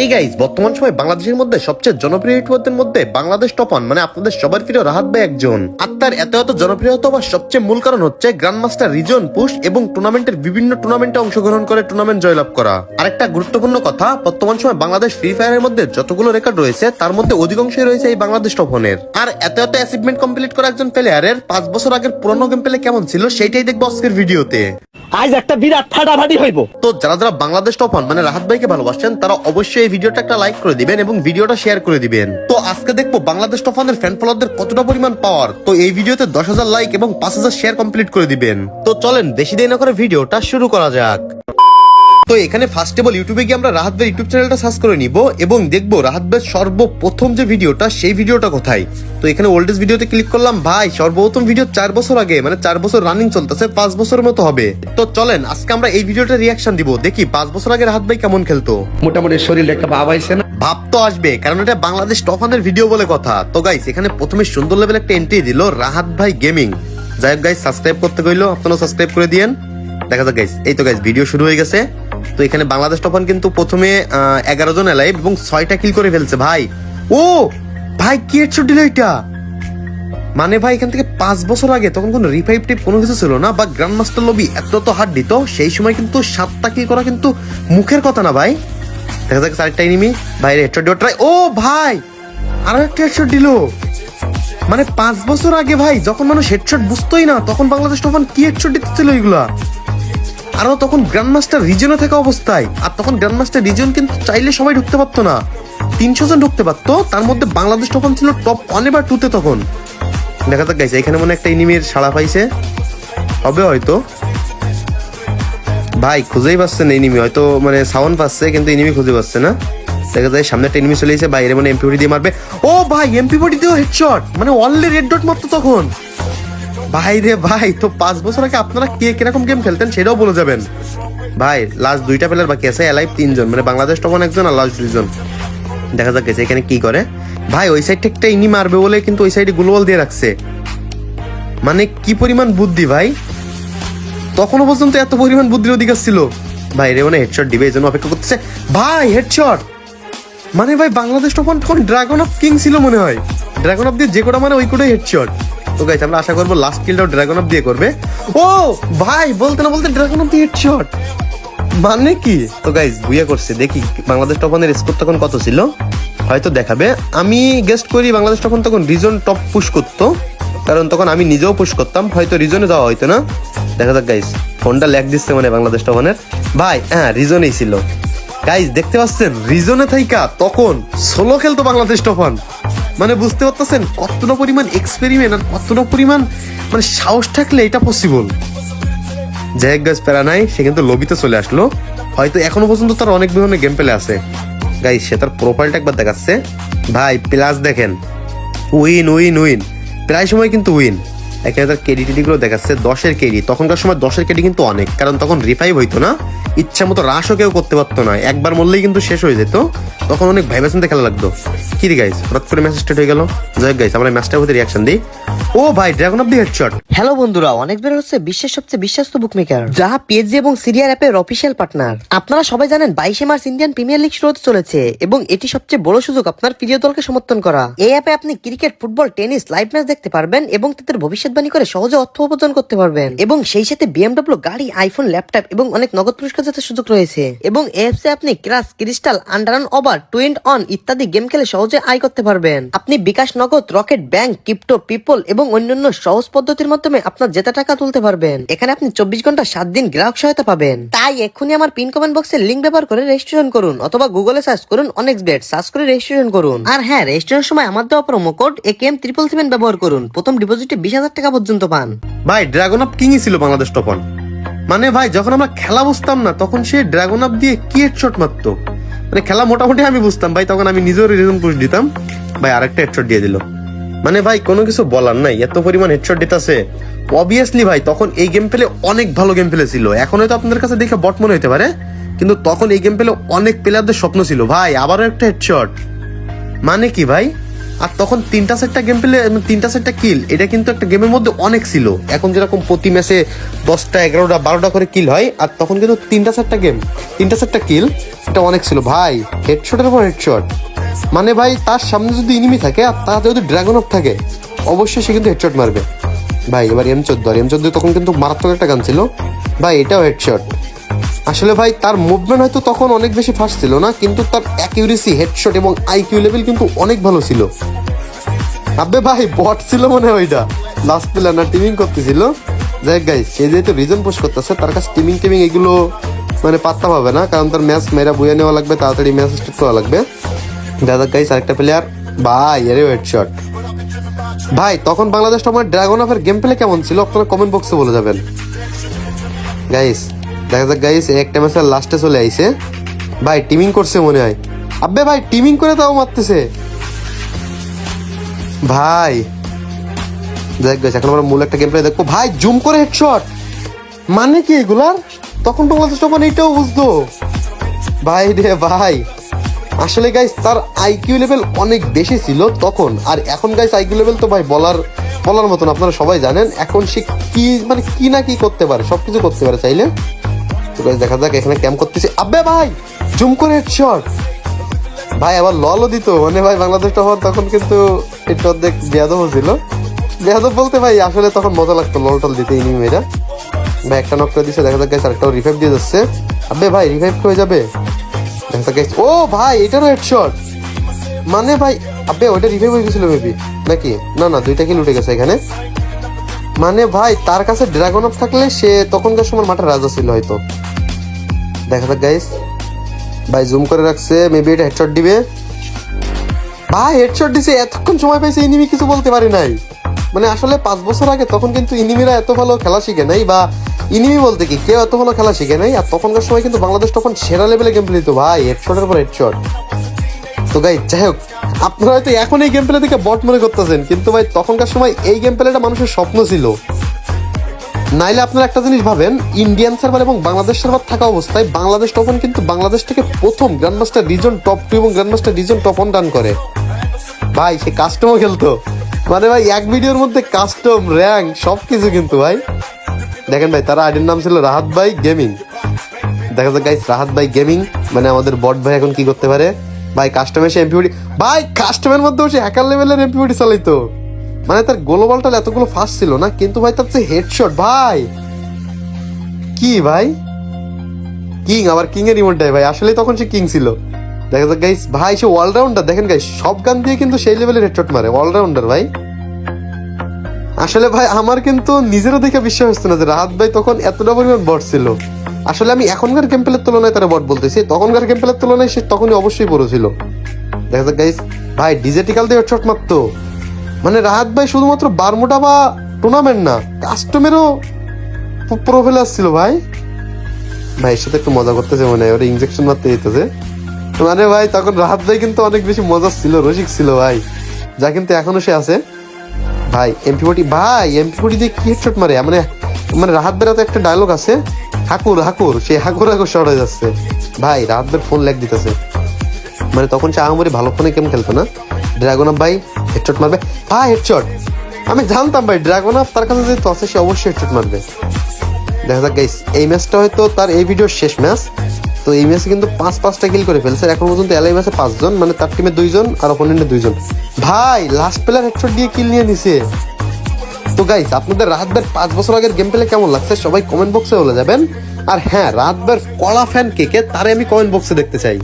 এই গাইজ বর্তমান সময় বাংলাদেশের মধ্যে সবচেয়ে জনপ্রিয় ইউটিউবারদের মধ্যে বাংলাদেশ টপন মানে আপনাদের সবার প্রিয় রাহাত ভাই একজন। আর তার এত এত জনপ্রিয়তা হওয়ার সবচেয়ে মূল কারণ হচ্ছে গ্র্যান্ড মাস্টার রিজন পুশ এবং টুর্নামেন্টের বিভিন্ন টুর্নামেন্টে অংশগ্রহণ করে টুর্নামেন্ট জয়লাভ করা। আর একটা গুরুত্বপূর্ণ কথা, বর্তমান সময় বাংলাদেশ ফ্রি ফায়ারের মধ্যে যতগুলো রেকর্ড রয়েছে, তার মধ্যে অধিকাংশই রয়েছে এই বাংলাদেশ টপনের আর এত এত অ্যাচিভমেন্ট কমপ্লিট করা একজন প্লেয়ারের পাঁচ বছর আগের পুরনো গেম প্লে কেমন ছিল, সেটাই দেখব আজকের ভিডিওতে আজ একটা বিরাট ফাটাফাটি হইব। তো যারা যারা বাংলাদেশ টপ মানে রাহাত ভাইকে ভালোবাসেন তারা অবশ্যই এই ভিডিওটা একটা লাইক করে দিবেন এবং ভিডিওটা শেয়ার করে দিবেন। তো আজকে দেখব বাংলাদেশ টপ হনের ফ্যান ফলোয়ারদের কতটা পরিমাণ পাওয়ার তো এই ভিডিওতে দশ হাজার লাইক এবং পাঁচ হাজার শেয়ার কমপ্লিট করে দিবেন। তো চলেন, বেশি দেরি না করে ভিডিওটা শুরু করা যাক। তো এখানে ফার্স্ট অফ অল ইউটিউবে গিয়ে আমরা রাহাত ভাই ইউটিউব চ্যানেলটা সার্চ করে নিব এবং দেখব রাহাত ভাই সর্বপ্রথম যে ভিডিওটা সেই ভিডিওটা কোথায়? তো এখানে ওল্ডেজ ভিডিওতে ক্লিক করলাম ভাই সর্বপ্রথম ভিডিও চার বছর আগে মানে চার বছর রানিং চলতেছে পাঁচ বছর মতো হবে। তো চলেন আজকে আমরা এই ভিডিওটা রিয়াকশন দিব দেখি পাঁচ বছর আগে রাহাত ভাই কেমন খেলতো। মোটামুটি শরীরে একটা ভাব আইছে না? ভাব তো আসবে কারণ এটা বাংলাদেশ টফানের ভিডিও বলে কথা। তো গাইস এখানে প্রথমে সুন্দর লেভেল একটা এন্ট্রি দিল রাহাত ভাই গেমিং যাই হোক গাইস সাবস্ক্রাইব করতে কইলো আপনারা সাবস্ক্রাইব করে দিয়েন। দেখা যাক গাইস এই তো গাইস ভিডিও শুরু হয়ে গেছে। তো এখানে বাংলাদেশ টফান কিন্তু প্রথমে এগারো জন এলাইভ এবং ছয়টা কিল করে ফেলছে, ভাই। ও, ভাই, কি হেডশট দিল এটা? মানে ভাই, এখান থেকে পাঁচ বছর আগে তখন কোনো রিভাইভ টিপ কোনো কিছু ছিল না, বা গ্র্যান্ড মাস্টার লবি এত তো হাত দিত সেই সময় কিন্তু সাতটা কিল করা কিন্তু মুখের কথা না, ভাই। দেখা যাক চারটা এনিমি ভাই হেডশট দেওয়া ট্রাই ও, ভাই, আরও একটা হেডশট দিল। মানে পাঁচ বছর আগে, ভাই, যখন মানুষ হেডশট বুঝতোই না, তখন বাংলাদেশ তখন কি হেডশট দিতেছিল এগুলা? আরও তখন গ্র্যান্ড মাস্টার রিজনে থাকা অবস্থায়। আর তখন গ্র্যান্ড মাস্টার রিজন কিন্তু চাইলে সবাই ঢুকতে পারতো না। তিনশো জন ঢুকতে পারতো, তার মধ্যে বাংলাদেশ তখন ছিল টপ ওয়ান এবার টুতে তখন। দেখা যাক গাইছে এখানে মনে একটা ইনিমির সাড়া পাইছে। হবে হয়তো। ভাই, খুঁজেই পাচ্ছে না এনিমি হয়তো মানে সাউন্ড পাচ্ছে, কিন্তু এনিমি খুঁজে পাচ্ছে না। দেখা যায় সামনে একটা এনিমি চলে এসে বাইরে মানে এমপি দিয়ে মারবে। ও ভাই এমপি দিয়েও হেডশট মানে অনলি রেড ডট মারতো তখন। ভাই রে ভাই, তো পাঁচ বছর আগে আপনারা কে কীরকম গেম খেলতেন সেটাও বলে যাবেন। ভাই লাস্ট দুইটা প্লেয়ার বাকি আছে এলাইভ তিনজন মানে বাংলাদেশ তখন একজন আর লাস্ট দুইজন। দেখা যাক গেছে এখানে কি করে। ভাই, ওই সাইড একটা ইনি মারবে বলে কিন্তু ওই সাইডে গ্লোবাল দিয়ে রাখছে। মানে কি পরিমাণ বুদ্ধি ভাই। তখনও পর্যন্ত এত পরিমাণ বুদ্ধির অধিকার ছিল। ভাই রে মানে হেডশট দিবে, এই জন্য অপেক্ষা করতেছে। ভাই হেডশট মানে ভাই, বাংলাদেশ তখন তখন ড্রাগন অফ কিং ছিল মনে হয়। ড্রাগন অফ দিয়ে যে কোটা মানে ওই কোটাই হেডশট তো গাইস আমরা আশা করব লাস্ট কিলটাও ড্রাগন অফ দিয়ে করবে। ও, ভাই, বলতে না বলতে ড্রাগন অফ দিয়ে হেডশট মানে কি? তো গাইস বুয়া করছে, দেখি, বাংলাদেশ তখনের স্কোর তখন কত ছিল? হয়তো দেখাবে। আমি গেস্ট করি বাংলাদেশ তখন তখন রিজন টপ পুশ করতো। কারণ তখন আমি নিজেও পুশ করতাম, হয়তো রিজনে যাওয়া হয়তো না। দেখা যাক গাইস ফোনটা ল্যাগ দিচ্ছে মানে বাংলাদেশ তখনের ভাই হ্যাঁ রিজনেই ছিল। গাইস দেখতে পাচ্ছেন রিজনে থাইকা, তখন সোলো খেলতো বাংলাদেশ তখন মানে বুঝতে পারতেছেন কতটা পরিমাণ এক্সপেরিমেন্ট আর কতটা পরিমাণ মানে সাহস থাকলে এটা পসিবল জ্যাক গাছ প্যারা নাই, সে কিন্তু লবিতে চলে আসলো। হয়তো এখনও পর্যন্ত তার অনেক ধরনের গেম পেলে আছে। গাই সে তার প্রোফাইলটা একবার দেখাচ্ছে। ভাই প্লাস দেখেন। উইন উইন উইন প্রায় সময় কিন্তু উইন এখানে তার কেডি টেডি গুলো দেখাচ্ছে, দশের কেডি। তখনকার সময় দশের কেডি কিন্তু অনেক, কারণ তখন রিফাইভ হইতো না। ইচ্ছা মতো রাশও কেউ করতে পারতো না। একবার মরলেই কিন্তু শেষ হয়ে যেত। তখন অনেক ভাইবাসেন্টে খেলা লাগতো। কি রে গাইস হঠাৎ করে ম্যাচ স্টার্ট হয়ে গেল? যাই গাইস আমরা ম্যাচটার প্রতি রিয়াকশন দিই। ও ভাই dragon of the headshot hello বন্ধুরা অনেক বের হচ্ছে বিশ্বের সবচেয়ে বিশ্বস্ত বুকমেকার যাহা পিএসজি এবং সিরিয়ার অ্যাপের অফিসিয়াল পার্টনার আপনারা সবাই জানেন বাইশে মার্চ ইন্ডিয়ান প্রিমিয়ার লিগ শুরু হতে চলেছে, এবং এটি সবচেয়ে বড় সুযোগ আপনার প্রিয় দলকে সমর্থন করা। এই অ্যাপে আপনি cricket football tennis live match দেখতে পারবেন, এবং তাদের ভবিষ্যৎবাণী করে সহজে অর্থ উপার্জন করতে পারবেন। এবং সেই সাথে বিএমডব্লিউ গাড়ি আইফোন ল্যাপটপ এবং অনেক নগদ পুরস্কার জেতার সুযোগ রয়েছে। এবং এফসে আপনি crash crystal আন্ডারন over twenty one ইত্যাদি গেম খেলে সহজে আয় করতে পারবেন। আপনি বিকাশ নগদ রকেট ব্যাংক ক্রিপ্টো পিপল এবং অন্যান্য সহজ পদ্ধতির মাধ্যমে আপনার জেতা টাকা তুলতে পারবেন। এখানে আপনি চব্বিশ ঘণ্টা সাত দিন গ্রাহক সহায়তা পাবেন। তাই এক্ষুনি আমার পিন কমেন্ট বক্সের লিঙ্ক ব্যবহার করে রেজিস্ট্রেশন করুন অথবা গুগলে সার্চ করুন অনেক বেট সার্চ করে রেজিস্ট্রেশন করুন। আর হ্যাঁ রেজিস্ট্রেশনের সময় আমার দেওয়া promo code A K M triple seven ব্যবহার করুন। প্রথম ডিপোজিটে বিশ হাজার টাকা পর্যন্ত পান। ভাই ড্রাগন আপ কিংই ছিল বাংলাদেশ তখন মানে ভাই, যখন আমরা খেলা বুঝতাম না, তখন সে ড্রাগন আপ দিয়ে কি হেডশট মারতো? মানে খেলা মোটামুটি আমি বুঝতাম, ভাই, তখন আমি নিজেও রিজন পুশ দিতাম। ভাই, আরেকটা হেডশট দিয়ে দিল। মানে ভাই, কোনো কিছু বলার নাই, এত পরিমাণ হেডশট দিতেছে। অবভিয়াসলি ভাই, তখন এই গেম পেলে অনেক ভালো গেম পেলে ছিল। এখন হয়তো আপনাদের কাছে দেখে বট মনে হতে পারে, কিন্তু তখন এই গেম পেলে অনেক প্লেয়ারদের স্বপ্ন ছিল। ভাই, আবারও একটা হেডশট মানে কি ভাই? আর তখন তিনটা সেটটা গেম পেলে তিনটা সেটটা কিল এটা কিন্তু একটা গেমের মধ্যে অনেক ছিল। এখন যেরকম প্রতি ম্যাচে দশটা, এগারোটা, বারোটা করে কিল হয়, আর তখন কিন্তু তিনটা সেটটা গেম তিনটা সেটটা কিল এটা অনেক ছিল। ভাই হেডশটের পর হেডশট মানে ভাই, তার সামনে যদি ইনিমি থাকে, আর তাতে যদি ড্রাগন অফ থাকে, অবশ্যই সে কিন্তু হেডশট মারবে। ভাই, এবার এম চোদ্দ, আর এম চোদ্দ তখন কিন্তু মারাত্মক একটা গান ছিল। ভাই, এটাও হেডশট আসলে ভাই, তার মুভমেন্ট হয়তো তখন অনেক বেশি ফাস্ট ছিল না, কিন্তু তার অ্যাকিউরেসি হেডশট এবং আইকিউ লেভেল কিন্তু অনেক ভালো ছিল। আবে ভাই বট ছিল মনে হয় ওইটা। লাস্ট প্লেয়ার না টিমিং করতেছিল। যাই গাইস সে যেহেতু রিজন পোস্ট করতেছে, তার কাছে টিমিং টিমিং এগুলো মানে পাত্তা পাবে না, কারণ তার ম্যাচ মেয়েরা বইয়ে নেওয়া লাগবে, তাড়াতাড়ি ম্যাচ স্টার্ট করা লাগবে। দাদা গাইস আরেকটা প্লেয়ার ভাই এরে হেডশট ভাই, তখন বাংলাদেশ তোমার ড্রাগন অফের গেম প্লে কেমন ছিল? আপনারা কমেন্ট বক্সে বলে যাবেন। গাইস দেখা যাক গাইস একটা ম্যাচের লাস্টে চলে আইছে। ভাই টিমিং করছে মনে হয়। আব্বে ভাই টিমিং করে তাও মারতেছে। ভাই, দেখ গাইস এখন আমরা মূল একটা গেম প্লে দেখব। ভাই জুম করে হেডশট মানে কি এগুলার? তখন তো বাংলাদেশ তখন এইটাও বুঝতো। ভাই রে ভাই, আসলে গাইস তার আইকিউ লেভেল অনেক বেশি ছিল তখন। আর এখন গাইস আইকিউ লেভেল তো ভাই বলার বলার মতন, আপনারা সবাই জানেন। এখন সে কি মানে কি না কি করতে পারে, সবকিছু করতে পারে চাইলে। তো গাইস দেখা যাক এখানে ক্যাম্প করতেছে। আবে ভাই জুম করে হেডশট ভাই, আবার ললও দিত। মানে ভাই, বাংলাদেশ তখন তখন কিন্তু একটু অর্ধেক বেয়াদব ছিল। বেয়াদব বলতে ভাই, আসলে তখন মজা লাগতো লল টল দিতে ইনিমেরা ভাই, একটা নক করে দিছে। দেখা যাক গাইস আরেকটাও রিভাইভ দিয়ে যাচ্ছে। আবে ভাই রিভাইভ হয়ে যাবে? দেখা যাক ও ভাই, এটারও হেডশট মানে ভাই আবে ওইটা রিভাইভ হয়ে গেছিল মেবি নাকি? না না, দুইটা কিল উঠে গেছে এখানে। মানে ভাই, তার কাছে ড্রাগন অফ থাকলে সে তখনকার সময় মাঠে রাজা ছিল হয়তো। দেখা যাক গাইস ভাই জুম করে রাখছে মেবি এটা হেডশট দিবে। ভাই হেডশট দিছে, এতক্ষণ সময় পাইছে ইনিমি কিছু বলতে পারি নাই। মানে আসলে পাঁচ বছর আগে তখন কিন্তু ইনিমিরা এত ভালো খেলা শিখে নাই, বা ইনিমি বলতে কি, কেউ এত ভালো খেলা শিখে নাই, আর তখনকার সময় কিন্তু বাংলাদেশ তখন সেরা লেভেলে গেম প্লে দিত ভাই হেডশটের পর হেডশট তো গাই যাই হোক আপনারা হয়তো এখন এই গেম প্লে থেকে বট মনে করতেছেন, কিন্তু ভাই, তখনকার সময় এই গেম প্লেটা মানুষের স্বপ্ন ছিল। নাইলে আপনারা একটা জিনিস ভাবেন ইন্ডিয়ান সার্ভার এবং বাংলাদেশ সার্ভার থাকা অবস্থায় বাংলাদেশ তখন কিন্তু বাংলাদেশ থেকে প্রথম গ্র্যান্ডমাস্টার রিজন টপ টু এবং grandmaster region top one run করে। ভাই, সে কাস্টমও খেলতো। মানে ভাই, এক ভিডিওর মধ্যে কাস্টম র্যাঙ্ক সব কিছু কিন্তু ভাই। দেখেন ভাই, তার আইডির নাম ছিল রাহাত ভাই গেমিং দেখা যাক গাইস রাহাত ভাই গেমিং মানে আমাদের বট ভাই এখন কি করতে পারে? ভাই কাস্টমে সে এমপিউডি ভাই কাস্টমের মধ্যে সে হ্যাকার লেভেলের এমপিউডি চালাইতো। মানে তার গ্লোবালটা এতগুলো ফাস্ট ছিল না, কিন্তু ভাই তার হেডশট ভাই। কি ভাই? কিং আবার কিং এর রিমোট ভাই আসলে তখন সে কিং ছিল। দেখা যাক গাইস ভাই, সে অলরাউন্ডার দেখেন গাইস সব গান দিয়ে কিন্তু সেই লেভেলের হেডশট মারে অলরাউন্ডার ভাই। আসলে ভাই, আমার কিন্তু নিজেরও দেখে বিশ্বাস হচ্ছে না যে রাহাত ভাই তখন এতটা পরিমাণ বট ছিল। আসলে আমি এখনকার গেম প্লের তুলনায় তারা বট বলতেছি। তখনকার গেম প্লের তুলনায় সে তখনই অবশ্যই বড় ছিল। দেখা যাক গাইস ভাই ডিজেটিক্যাল দিয়ে হেডশট মারতো। মানে রাহাত ভাই শুধুমাত্র বারমোটা বা টুর্নামেন্ট না কাস্টমেরও প্রোফেলার ছিল ভাই। ভাই সাথে একটু মজা করতেছে মনে ওরা ইনজেকশন মারতে যেতেছে। মানে ভাই, তখন রাহাত ভাই কিন্তু অনেক বেশি মজা ছিল, রসিক ছিল ভাই। যা কিন্তু এখনও সে আছে। ভাই এমপি ফোর্টি ভাই এমপি ফোর্টি দিয়ে কি হেডশট মারে? মানে মানে রাহাত বেরাতে একটা ডায়লগ আছে। হাকুর হাকুর, সে হাকুর হাকুর শর্ট হয়ে যাচ্ছে। ভাই রাহাত বের ফোন ল্যাগ দিতেছে। মানে তখন সে আহামরি ভালো ফোনে গেম খেলতো না। ড্রাগন আপ ভাই হেডশট মারবে। ভাই হেডশট আমি জানতাম, ভাই ড্রাগন আপ তার কাছে যেহেতু আছে সে অবশ্যই হেডশট মারবে। দেখা যাক গাইস এই ম্যাচটা হয়তো তার এই ভিডিওর শেষ ম্যাচ তো এই ম্যাচে কিন্তু পাঁচ, পাঁচটা কিল করে ফেলছে। এখন পর্যন্ত এলআই ম্যাচে পাঁচজন মানে তার টিমে দুইজন আর অপোনেন্টে দুইজন। ভাই লাস্ট প্লেয়ার হেডশট দিয়ে কিল নিয়ে নিছে। তো গাইস আপনাদের রাতবার পাঁচ বছর আগের গেম প্লে কেমন লাগছে? সবাই কমেন্ট বক্সে বলে যাবেন। আর হ্যাঁ রাতবার কলা ফ্যান কে কে, তারে আমি কমেন্ট বক্সে দেখতে চাই।